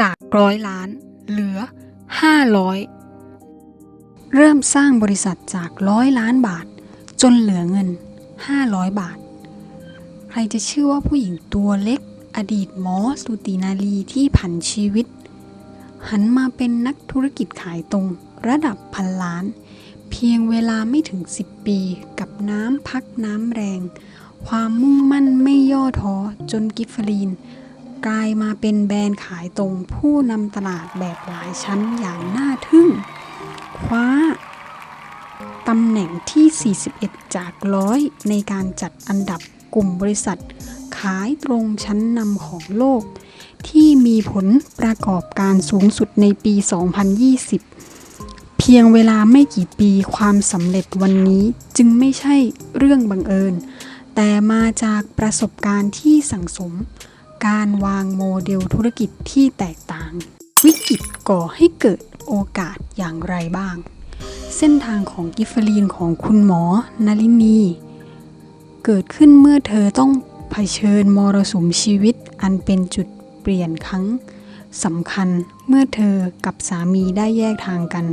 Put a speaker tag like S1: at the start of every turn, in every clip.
S1: จากร้อยล้านเหลือ 500 เริ่มสร้างบริษัทจากร้อยล้านบาท จนเหลือเงิน 500 บาท ใครจะเชื่อว่าผู้หญิงตัวเล็ก อดีตหมอสุตินารีที่ผันชีวิต หันมาเป็นนักธุรกิจขายตรงระดับพันล้าน เพียงเวลาไม่ถึง 10 ปีกับน้ำพักน้ำแรง ความมุ่งมั่นไม่ย่อท้อจนกิฟฟรีน กลายมาเป็นแบรนด์ขายตรงผู้นำตลาดแบบหลายชั้นอย่างน่าทึ่ง คว้าตำแหน่งที่ 41 จากร้อยในการจัดอันดับกลุ่มบริษัท ขายตรงชั้นนำของโลก ที่มีผลประกอบการสูงสุดในปี 2020 เพียงเวลาไม่กี่ปีความสำเร็จวันนี้จึงไม่ใช่เรื่องบังเอิญ แต่มาจากประสบการณ์ที่สั่งสม การวางโมเดลธุรกิจที่แตกต่าง วิกฤตก่อให้เกิดโอกาสอย่างไรบ้าง เส้นทางของกิฟเฟอรีนของคุณหมอนาลินี เกิดขึ้นเมื่อเธอต้องเผชิญมรสุมชีวิตอันเป็นจุดเปลี่ยนครั้งสำคัญเมื่อเธอกับสามีได้แยกทางกัน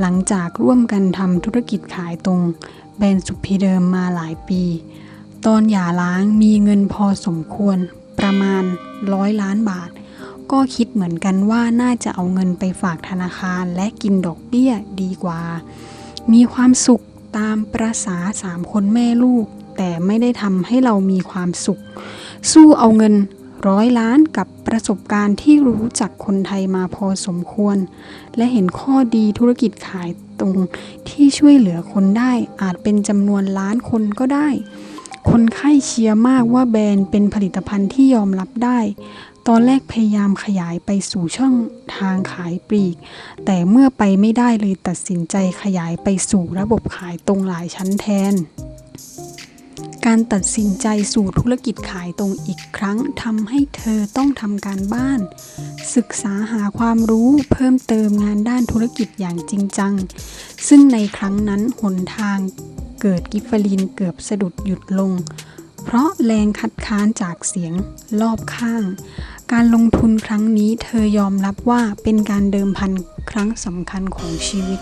S1: หลังจากร่วมกันทำธุรกิจขายตรงแบรนด์สุพีเดิมมาหลายปี ตอนหย่าร้างมีเงินพอสมควร ประมาณร้อยล้านบาท ก็คิดเหมือนกันว่าน่าจะเอาเงินไปฝากธนาคารและกินดอกเบี้ยดีกว่า มีความสุขตามประษาสามคนแม่ลูก แต่ไม่ได้ทำให้เรามีความสุข สู้เอาเงินร้อยล้านกับประสบการณ์ที่รู้จักคนไทยมาพอสมควร และเห็นข้อดีธุรกิจขายตรงที่ช่วยเหลือคนได้อาจเป็นจำนวนล้านคนก็ได้ คนไข้เชียร์มากว่าแบรนด์เป็นผลิตภัณฑ์ที่ยอมรับได้ ตอนแรกพยายามขยายไปสู่ช่องทางขายปลีก แต่เมื่อไปไม่ได้เลยตัดสินใจขยายไปสู่ระบบขายตรงหลายชั้นแทน การตัดสินใจสู่ธุรกิจขายตรงอีกครั้งทำให้เธอต้องทำการบ้าน ศึกษาหาความรู้เพิ่มเติมงานด้านธุรกิจอย่างจริงจัง ซึ่งในครั้งนั้นหนทาง เกิดกิฟฟินเกือบสะดุดหยุดลง เพราะแรงคัดค้านจากเสียงรอบข้าง การลงทุนครั้งนี้เธอยอมรับว่าเป็นการเดิมพันครั้งสำคัญของชีวิต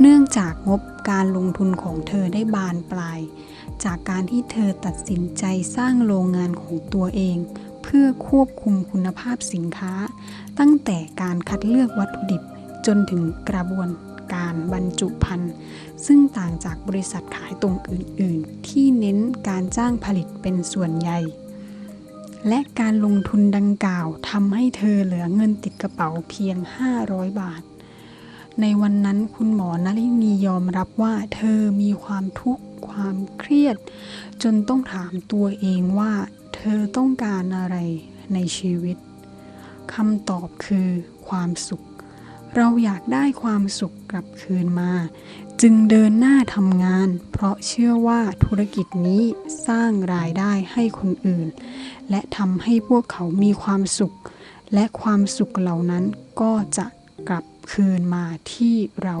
S1: เนื่องจากงบการลงทุนของเธอได้บานปลาย จากการที่เธอตัดสินใจสร้างโรงงานของตัวเองเพื่อควบคุมคุณภาพสินค้า ตั้งแต่การคัดเลือกวัตถุดิบจนถึงกระบวน การบรรจุภัณฑ์ซึ่งต่างจากบริษัทขายตรงอื่น ๆ ที่เน้นการจ้างผลิตเป็นส่วนใหญ่ และการลงทุนดังกล่าวทำให้เธอเหลือเงินติดกระเป๋าเพียง 500 บาท ในวันนั้นคุณหมอนลินียอมรับว่าเธอมีความทุกข์ความเครียด จนต้องถามตัวเองว่า เธอต้องการอะไรในชีวิตคำตอบคือความสุข เราอยากได้ความสุขกลับคืนมา จึงเดินหน้าทำงาน เพราะเชื่อว่าธุรกิจนี้สร้างรายได้ให้คนอื่น และทำให้พวกเขามีความสุข และความสุขเหล่านั้นก็จะกลับคืนมาที่เรา